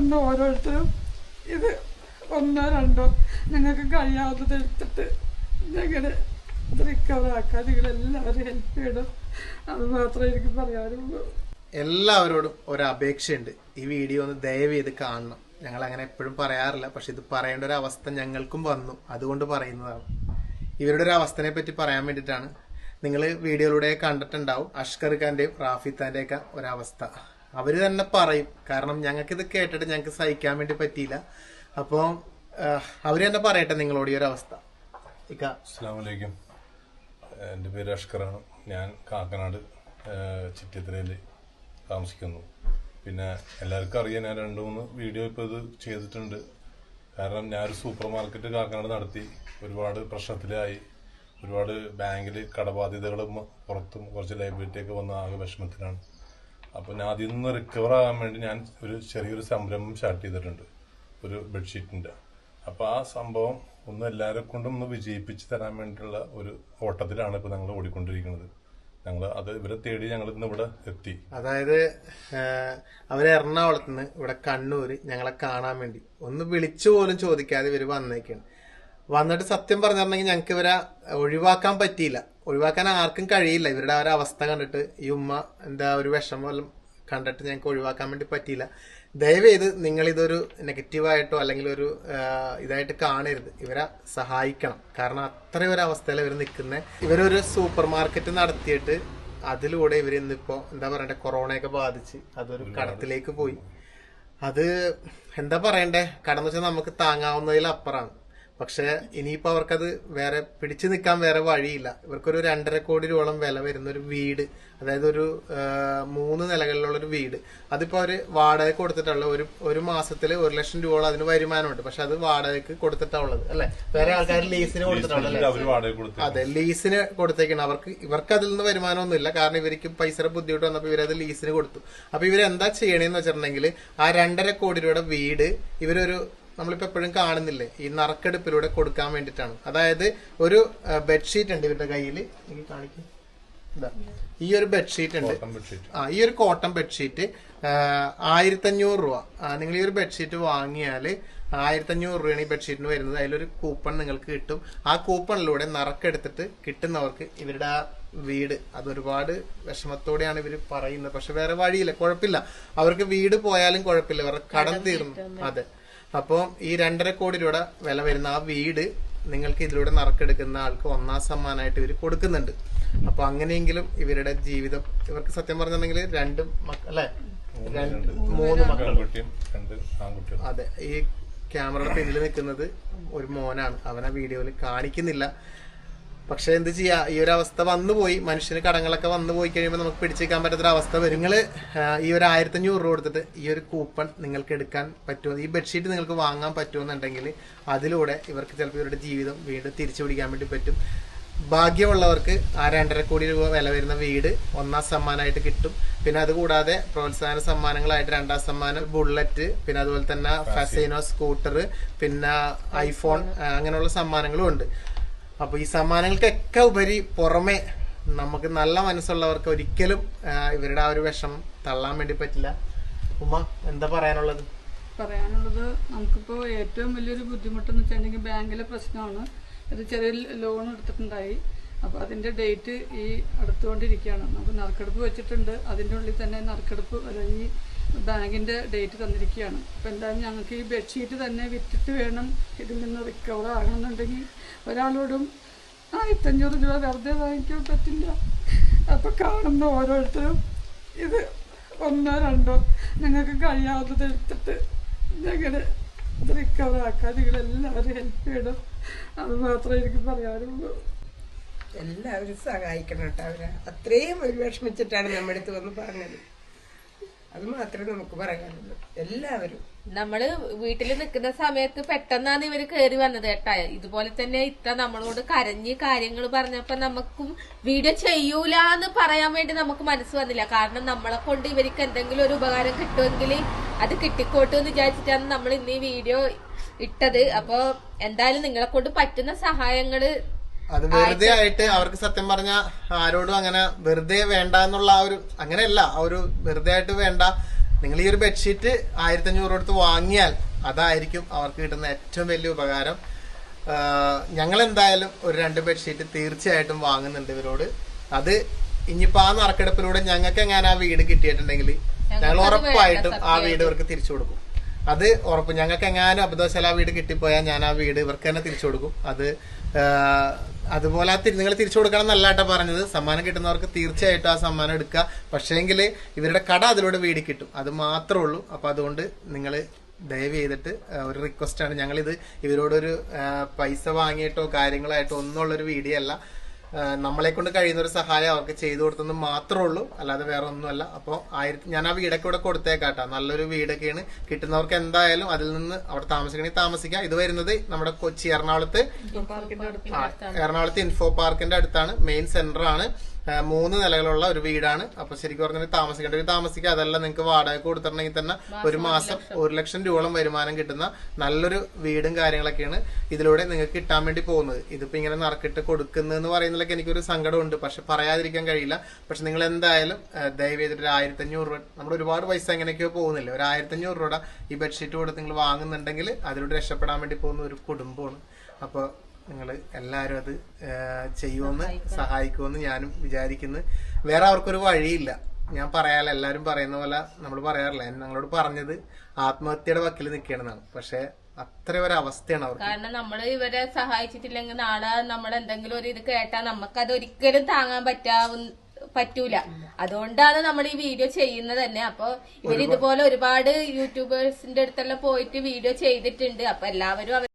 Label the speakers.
Speaker 1: കാണുന്ന ഓരോരുത്തരും ഇത് ഒന്നോ രണ്ടോ ഞങ്ങൾക്ക് കഴിയാവുന്നത് എടുത്തിട്ട് ഞങ്ങളുടെ റിക്കവറാക്കാൻ നിങ്ങളെല്ലാവരും ഹെൽപ്പ് ചെയ്യണം. അത് മാത്രമേ എനിക്ക് പറയാനുള്ളൂ.
Speaker 2: എല്ലാവരോടും ഒരു അപേക്ഷയുണ്ട്. ഈ വീഡിയോ ഒന്ന് ദയവ് ചെയ്ത് കാണണം. ഞങ്ങൾ അങ്ങനെ എപ്പോഴും പറയാറില്ല. പക്ഷെ ഇത് പറയേണ്ട ഒരു അവസ്ഥ ഞങ്ങൾക്കും വന്നു. അതുകൊണ്ട് പറയുന്നതാണ്. ഇവരുടെ ഒരു അവസ്ഥനെ പറ്റി പറയാൻ വേണ്ടിയിട്ടാണ്. നിങ്ങൾ വീഡിയോയിലൂടെ കണ്ടിട്ടുണ്ടാവും അഷ്കർ ഖാന്റെയും റാഫിത്താന്റെ ഒക്കെ ഒരവസ്ഥ. അവർ തന്നെ പറയും. കാരണം ഞങ്ങൾക്ക് ഇത് കേട്ടിട്ട് ഞങ്ങൾക്ക് സഹിക്കാൻ വേണ്ടി പറ്റിയില്ല. അപ്പോൾ അവർ തന്നെ പറയട്ടെ നിങ്ങളോട് ഈ ഒരു അവസ്ഥ.
Speaker 3: അസ്സാമലൈക്കും എന്റെ പേര് അഷ്കറാണ്. ഞാൻ കാക്കനാട് ചിറ്റിത്തരയിൽ താമസിക്കുന്നു. പിന്നെ എല്ലാവർക്കും അറിയാം ഞാൻ രണ്ട് മൂന്ന് വീഡിയോ ഇപ്പോൾ ഇത് ചെയ്തിട്ടുണ്ട്. കാരണം ഞാനൊരു സൂപ്പർ മാർക്കറ്റ് കാക്കനാട് നടത്തി. ഒരുപാട് പ്രശ്നത്തിലായി. ഒരുപാട് ബാങ്കിൽ കടബാധ്യതകളും പുറത്തും കുറച്ച് ലൈബിലിറ്റി ഒക്കെ വന്ന ആകെ വിഷമത്തിലാണ്. അപ്പോൾ ഞാൻ അതിൽ നിന്ന് റിക്കവർ ആകാൻ വേണ്ടി ഞാൻ ഒരു ചെറിയൊരു സംരംഭം സ്റ്റാർട്ട് ചെയ്തിട്ടുണ്ട്. ഒരു ബെഡ്ഷീറ്റിന്റെ അപ്പോൾ ആ സംഭവം ഒന്ന് എല്ലാവരെ കൊണ്ടും ഒന്ന് വിജയിപ്പിച്ച് തരാൻ വേണ്ടിയിട്ടുള്ള ഒരു ഓട്ടത്തിലാണ് ഇപ്പോൾ ഞങ്ങൾ ഓടിക്കൊണ്ടിരിക്കുന്നത്. ഞങ്ങൾ അത് ഇവരെ തേടി ഞങ്ങൾ ഇന്ന് ഇവിടെ എത്തി.
Speaker 2: അതായത് അവർ എറണാകുളത്ത് നിന്ന് ഇവിടെ കണ്ണൂര് ഞങ്ങളെ കാണാൻ വേണ്ടി ഒന്ന് വിളിച്ചു പോലും ചോദിക്കാതെ ഇവർ വന്നേക്കാണ്. വന്നിട്ട് സത്യം പറഞ്ഞിട്ടുണ്ടെങ്കിൽ ഞങ്ങൾക്ക് ഇവരെ ഒഴിവാക്കാൻ പറ്റിയില്ല. ഒഴിവാക്കാൻ ആർക്കും കഴിയില്ല. ഇവരുടെ ആ ഒരു അവസ്ഥ കണ്ടിട്ട് ഈ ഉമ്മ എന്താ ഒരു വിഷമം കണ്ടിട്ട് ഞങ്ങൾക്ക് ഒഴിവാക്കാൻ വേണ്ടി പറ്റിയില്ല. ദയവേത് നിങ്ങൾ ഇതൊരു നെഗറ്റീവായിട്ടോ അല്ലെങ്കിൽ ഒരു ഇതായിട്ട് കാണരുത്. ഇവരെ സഹായിക്കണം. കാരണം അത്രയും ഒരു അവസ്ഥയിൽ ഇവർ നിൽക്കുന്നത് ഇവരൊരു സൂപ്പർ മാർക്കറ്റ് നടത്തിയിട്ട് അതിലൂടെ ഇവർ ഇന്നിപ്പോ എന്താ പറയണ്ടേ കൊറോണയൊക്കെ ബാധിച്ച് അതൊരു കടത്തിലേക്ക് പോയി. അത് എന്താ പറയണ്ടേ? കടന്നു വെച്ചാൽ നമുക്ക് താങ്ങാവുന്നതിലപ്പുറമാണ്. പക്ഷെ ഇനിയിപ്പോ അവർക്കത് വേറെ പിടിച്ചു നിൽക്കാൻ വേറെ വഴിയില്ല. ഇവർക്കൊരു രണ്ടര കോടി രൂപയോളം വില വരുന്ന ഒരു വീട് അതായത് ഒരു മൂന്ന് നിലകളിലുള്ള ഒരു വീട്. അതിപ്പോ അവർ വാടക കൊടുത്തിട്ടുള്ള ഒരു ഒരു മാസത്തിൽ ഒരു ലക്ഷം രൂപയോളം അതിന് വരുമാനമുണ്ട്. പക്ഷെ അത് വാടകയ്ക്ക് കൊടുത്തിട്ടുള്ളത് അല്ലെ? വേറെ ആൾക്കാർ ലീസിന് കൊടുത്തിട്ടുള്ളത്
Speaker 3: അവർ
Speaker 2: അതെ ലീസിന് കൊടുത്തേക്കാണ്. അവർക്ക് ഇവർക്ക് അതിൽ നിന്ന് വരുമാനമൊന്നുമില്ല. കാരണം ഇവർക്ക് പൈസയുടെ ബുദ്ധിമുട്ട് വന്നപ്പോൾ ഇവരത് ലീസിന് കൊടുത്തു. അപ്പൊ ഇവരെന്താ ചെയ്യണേന്ന് വെച്ചിട്ടുണ്ടെങ്കിൽ ആ രണ്ടര കോടി രൂപയുടെ വീട് ഇവരൊരു നമ്മളിപ്പോ എപ്പോഴും കാണുന്നില്ലേ? ഈ നറുക്കെടുപ്പിലൂടെ കൊടുക്കാൻ വേണ്ടിയിട്ടാണ്. അതായത് ഒരു ബെഡ്ഷീറ്റ് ഉണ്ട് ഇവരുടെ കയ്യിൽ എനിക്ക് കാണിക്കും. ഇതാ. ഈ ഒരു ബെഡ്ഷീറ്റ് ഉണ്ട്.
Speaker 3: കോട്ടൺ ബെഡ്ഷീറ്റ്
Speaker 2: ആ ഈ ഒരു കോട്ടൺ ബെഡ്ഷീറ്റ് ആയിരത്തഞ്ഞൂറ് രൂപ. നിങ്ങൾ ഈ ഒരു ബെഡ്ഷീറ്റ് വാങ്ങിയാൽ ആയിരത്തഞ്ഞൂറ് രൂപയാണ് ഈ ബെഡ്ഷീറ്റിന് വരുന്നത്. അതിലൊരു കൂപ്പൺ നിങ്ങൾക്ക് കിട്ടും. ആ കൂപ്പണിലൂടെ നറക്കെടുത്തിട്ട് കിട്ടുന്നവർക്ക് ഇവരുടെ ആ വീട് അതൊരുപാട് വിഷമത്തോടെയാണ് ഇവർ പറയുന്നത്. പക്ഷെ വേറെ വഴിയില്ല. കുഴപ്പമില്ല. അവർക്ക് വീട് പോയാലും കുഴപ്പമില്ല. അവരുടെ കടം തീർന്നു. അതെ. അപ്പോൾ ഈ രണ്ടര കോടി രൂപ വില വരുന്ന ആ വീട് നിങ്ങൾക്ക് ഇതിലൂടെ നറുക്കെടുക്കുന്ന ആൾക്ക് ഒന്നാം സമ്മാനമായിട്ട് ഇവർ കൊടുക്കുന്നുണ്ട്. അപ്പൊ അങ്ങനെയെങ്കിലും ഇവരുടെ ജീവിതം ഇവർക്ക് സത്യം പറഞ്ഞിട്ടുണ്ടെങ്കിൽ രണ്ട് മക്ക അല്ലെ? മൂന്ന് മക്കൾ. അതെ ഈ ക്യാമറയുടെ പിന്നിൽ നിൽക്കുന്നത് ഒരു മോനാണ്. അവനെ വീഡിയോയിൽ കാണിക്കുന്നില്ല. പക്ഷെ എന്ത് ചെയ്യാ? ഈ ഒരു അവസ്ഥ വന്നു പോയി മനുഷ്യന് കടങ്ങളൊക്കെ വന്നു പോയി കഴിയുമ്പോൾ നമുക്ക് പിടിച്ചേക്കാൻ പറ്റാത്തൊരു അവസ്ഥ വരും. നിങ്ങൾ ഈ ഒരു ആയിരത്തഞ്ഞൂറ് രൂപ കൊടുത്തിട്ട് ഈ ഒരു കൂപ്പൺ നിങ്ങൾക്ക് എടുക്കാൻ പറ്റുമോ? ഈ ബെഡ്ഷീറ്റ് നിങ്ങൾക്ക് വാങ്ങാൻ പറ്റുമെന്നുണ്ടെങ്കിൽ അതിലൂടെ ഇവർക്ക് ചിലപ്പോൾ ഇവരുടെ ജീവിതം വീണ്ടും തിരിച്ചു പിടിക്കാൻ വേണ്ടി പറ്റും. ഭാഗ്യമുള്ളവർക്ക് ആ രണ്ടര കോടി രൂപ വില വരുന്ന വീട് ഒന്നാം സമ്മാനമായിട്ട് കിട്ടും. പിന്നെ അതുകൂടാതെ പ്രോത്സാഹന സമ്മാനങ്ങളായിട്ട് രണ്ടാം സമ്മാനം ബുള്ളറ്റ് പിന്നെ അതുപോലെ തന്നെ ഫസൈനോ സ്കൂട്ടർ പിന്നെ ഐഫോൺ അങ്ങനെയുള്ള സമ്മാനങ്ങളും ഉണ്ട്. അപ്പൊ ഈ സമ്മാനങ്ങൾക്കൊക്കെ ഉപരി പുറമെ നമുക്ക് നല്ല മനസ്സുള്ളവർക്ക് ഒരിക്കലും ഇവരുടെ ആ ഒരു വിഷമം തള്ളാൻ വേണ്ടി പറ്റില്ല. ഉമ്മ എന്താ പറയാനുള്ളത്?
Speaker 1: പറയാനുള്ളത് നമുക്കിപ്പോൾ ഏറ്റവും വലിയൊരു ബുദ്ധിമുട്ടെന്ന് വെച്ചിട്ടുണ്ടെങ്കിൽ ബാങ്കിലെ പ്രശ്നമാണ്. ഒരു ചെറിയ ലോൺ എടുത്തിട്ടുണ്ടായി. അപ്പോൾ അതിന്റെ ഡേറ്റ് ഈ അടുത്തുകൊണ്ടിരിക്കുകയാണ്. നമുക്ക് നറുക്കെടുപ്പ് വെച്ചിട്ടുണ്ട്. അതിന്റെ ഉള്ളിൽ തന്നെ നറുക്കെടുപ്പ് അല്ല ഈ ബാങ്കിന്റെ ഡേറ്റ് തന്നിരിക്കുകയാണ്. അപ്പോൾ എന്തായാലും ഞങ്ങൾക്ക് ഈ ബെഡ്ഷീറ്റ് തന്നെ വിറ്റിട്ട് വേണം. ഇതിൽ നിന്ന് റിക്കവർ ആകണമെന്നുണ്ടെങ്കിൽ ഒരാളോടും ആയിരത്തഞ്ഞൂറ് രൂപ വെറുതെ വാങ്ങിക്കാൻ പറ്റില്ല. അപ്പോൾ കാണുന്ന ഓരോരുത്തരും ഇത് ഒന്നോ രണ്ടോ ഞങ്ങൾക്ക് കഴിയാവുന്നത് എടുത്തിട്ട് ഞങ്ങളുടെ ഇത് റിക്കവർ ആക്കാൻ നിങ്ങളെല്ലാവരും ഹെൽപ്പ് ചെയ്യണം. അത് മാത്രമേ എനിക്ക് പറയാനുള്ളൂ.
Speaker 4: എല്ലാവരും സഹായിക്കണം കേട്ടോ അവരെ. അത്രയും ഒരു വിഷമിച്ചിട്ടാണ് നമ്മുടെ അടുത്ത് വന്ന് പറഞ്ഞത്. അത് മാത്രമേ നമുക്ക് പറയാനുള്ളൂ. എല്ലാവരും.
Speaker 5: നമ്മൾ വീട്ടിൽ നിൽക്കുന്ന സമയത്ത് പെട്ടെന്നാണ് ഇവർ കയറി വന്നത് കേട്ടാ. ഇതുപോലെ തന്നെ ഇത്ര നമ്മളോട് കരഞ്ഞ് കാര്യങ്ങൾ പറഞ്ഞപ്പോ നമുക്കും വീഡിയോ ചെയ്യൂല എന്ന് പറയാൻ വേണ്ടി നമുക്ക് മനസ്സ് വന്നില്ല. കാരണം നമ്മളെ കൊണ്ട് ഇവർക്ക് എന്തെങ്കിലും ഒരു ഉപകാരം കിട്ടുമെങ്കിൽ അത് കിട്ടിക്കോട്ടെ എന്ന് വിചാരിച്ചിട്ടാണ് നമ്മൾ ഇന്ന് ഈ വീഡിയോ ഇട്ടത്. അപ്പൊ എന്തായാലും നിങ്ങളെ കൊണ്ട് പറ്റുന്ന സഹായങ്ങൾ
Speaker 2: അത് വെറുതെ ആയിട്ട് അവർക്ക് സത്യം പറഞ്ഞ ആരോടും അങ്ങനെ വെറുതെ വേണ്ട എന്നുള്ള ആ ഒരു അങ്ങനെയല്ല ആ ഒരു വെറുതെ ആയിട്ട് വേണ്ട. നിങ്ങൾ ഈ ഒരു ബെഡ്ഷീറ്റ് ആയിരത്തി അഞ്ഞൂറ് കൊടുത്ത് വാങ്ങിയാൽ അതായിരിക്കും അവർക്ക് കിട്ടുന്ന ഏറ്റവും വലിയ ഉപകാരം. ഞങ്ങൾ എന്തായാലും ഒരു രണ്ട് ബെഡ്ഷീറ്റ് തീർച്ചയായിട്ടും വാങ്ങുന്നുണ്ട് ഇവരോട്. അത് ഇനിയിപ്പോ ആ നറുക്കെടുപ്പിലൂടെ ഞങ്ങൾക്ക് എങ്ങനെ ആ വീട് കിട്ടിയിട്ടുണ്ടെങ്കിൽ ഞങ്ങൾ ഉറപ്പായിട്ടും ആ വീട് ഇവർക്ക് തിരിച്ചു കൊടുക്കും. അത് ഉറപ്പ്. ഞങ്ങൾക്ക് എങ്ങാനും അബദ്ധവശാല ആ വീട് കിട്ടിപ്പോയാൽ ഞാൻ ആ വീട് ഇവർക്ക് തന്നെ തിരിച്ചു കൊടുക്കും. അത് അതുപോലെ നിങ്ങൾ തിരിച്ചു കൊടുക്കണം എന്നല്ല പറഞ്ഞത്. സമ്മാനം കിട്ടുന്നവർക്ക് തീർച്ചയായിട്ടും ആ സമ്മാനം എടുക്കുക. പക്ഷേങ്കിൽ ഇവരുടെ കട അതിലൂടെ വീടി കിട്ടും. അത് മാത്രമേ ഉള്ളൂ. അപ്പോൾ അതുകൊണ്ട് നിങ്ങൾ ദയവ് ചെയ്തിട്ട് ഒരു റിക്വസ്റ്റ് ആണ്. ഞങ്ങളിത് ഇവരോടൊരു പൈസ വാങ്ങിയിട്ടോ കാര്യങ്ങളായിട്ടോ ഒന്നുമുള്ളൊരു വീഡിയോ അല്ല. നമ്മളെ കൊണ്ട് കഴിയുന്ന ഒരു സഹായം അവർക്ക് ചെയ്തു കൊടുത്തെന്ന് മാത്രമേ ഉള്ളൂ. അല്ലാതെ വേറെ ഒന്നുമല്ല. അപ്പോൾ ആയിരത്തി ഞാൻ ആ വീടൊക്കെ ഇവിടെ കൊടുത്തേക്കാട്ടാ. നല്ലൊരു വീടൊക്കെയാണ്. കിട്ടുന്നവർക്ക് എന്തായാലും അതിൽ നിന്ന് അവിടെ താമസിക്കണമെങ്കിൽ താമസിക്കാം. ഇത് വരുന്നത് നമ്മുടെ കൊച്ചി എറണാകുളത്ത് എറണാകുളത്ത് ഇൻഫോ പാർക്കിന്റെ അടുത്താണ്. മെയിൻ സെന്റർ ആണ് മൂന്ന് നിലകളുള്ള ഒരു വീടാണ്. അപ്പൊ ശരിക്കും പറഞ്ഞാൽ താമസിക്കേണ്ടവർ താമസിക്കുക അതല്ല നിങ്ങൾക്ക് വാടക കൊടുത്തിട്ടുണ്ടെങ്കിൽ തന്നെ ഒരു മാസം ഒരു ലക്ഷം രൂപയോളം വരുമാനം കിട്ടുന്ന നല്ലൊരു വീടും കാര്യങ്ങളൊക്കെയാണ് ഇതിലൂടെ നിങ്ങൾക്ക് കിട്ടാൻ വേണ്ടി പോകുന്നത്. ഇതിപ്പോ ഇങ്ങനെ നറുക്കിട്ട് കൊടുക്കുന്നതെന്ന് പറയുന്നതിലൊക്കെ എനിക്കൊരു സങ്കടമുണ്ട്. പക്ഷെ പറയാതിരിക്കാൻ കഴിയില്ല. പക്ഷെ നിങ്ങൾ എന്തായാലും ദയവ് ചെയ്തിട്ട് ഒരു ആയിരത്തി അഞ്ഞൂറ് രൂപ നമ്മൾ ഒരുപാട് പൈസ എങ്ങനെയൊക്കെയോ പോകുന്നില്ല? ഒരു ആയിരത്തി അഞ്ഞൂറ് രൂപ ഈ ബെഡ്ഷീറ്റ് കൊടുത്ത് നിങ്ങൾ വാങ്ങുന്നുണ്ടെങ്കിൽ അതിലൂടെ രക്ഷപ്പെടാൻ വേണ്ടി പോകുന്ന ഒരു കുടുംബമാണ്. അപ്പോൾ നിങ്ങൾ എല്ലാവരും അത് ചെയ്യുമെന്ന് സഹായിക്കുമെന്ന് ഞാനും വിചാരിക്കുന്നു. വേറെ അവർക്കൊരു വഴിയില്ല. ഞാൻ പറയാല്ല എല്ലാവരും പറയുന്ന പോലെ നമ്മൾ പറയാറില്ല. ഞാൻ നിങ്ങളോട് പറഞ്ഞത് ആത്മഹത്യയുടെ വക്കിൽ നിൽക്കണമെന്നാണ് പക്ഷെ അത്ര ഒരു അവസ്ഥയാണ് അവർക്ക്.
Speaker 5: കാരണം നമ്മൾ ഇവരെ സഹായിച്ചിട്ടില്ലെങ്കിൽ നാളെ നമ്മൾ എന്തെങ്കിലും ഒരു ഇത് കേട്ടാൽ നമുക്കത് ഒരിക്കലും താങ്ങാൻ പറ്റാവുന്ന പറ്റൂല. അതുകൊണ്ടാണ് നമ്മൾ ഈ വീഡിയോ ചെയ്യുന്നത് തന്നെ. അപ്പൊ ഇവർ ഇതുപോലെ ഒരുപാട് യൂട്യൂബേഴ്സിന്റെ അടുത്തെല്ലാം പോയിട്ട് വീഡിയോ ചെയ്തിട്ടുണ്ട്. അപ്പൊ എല്ലാവരും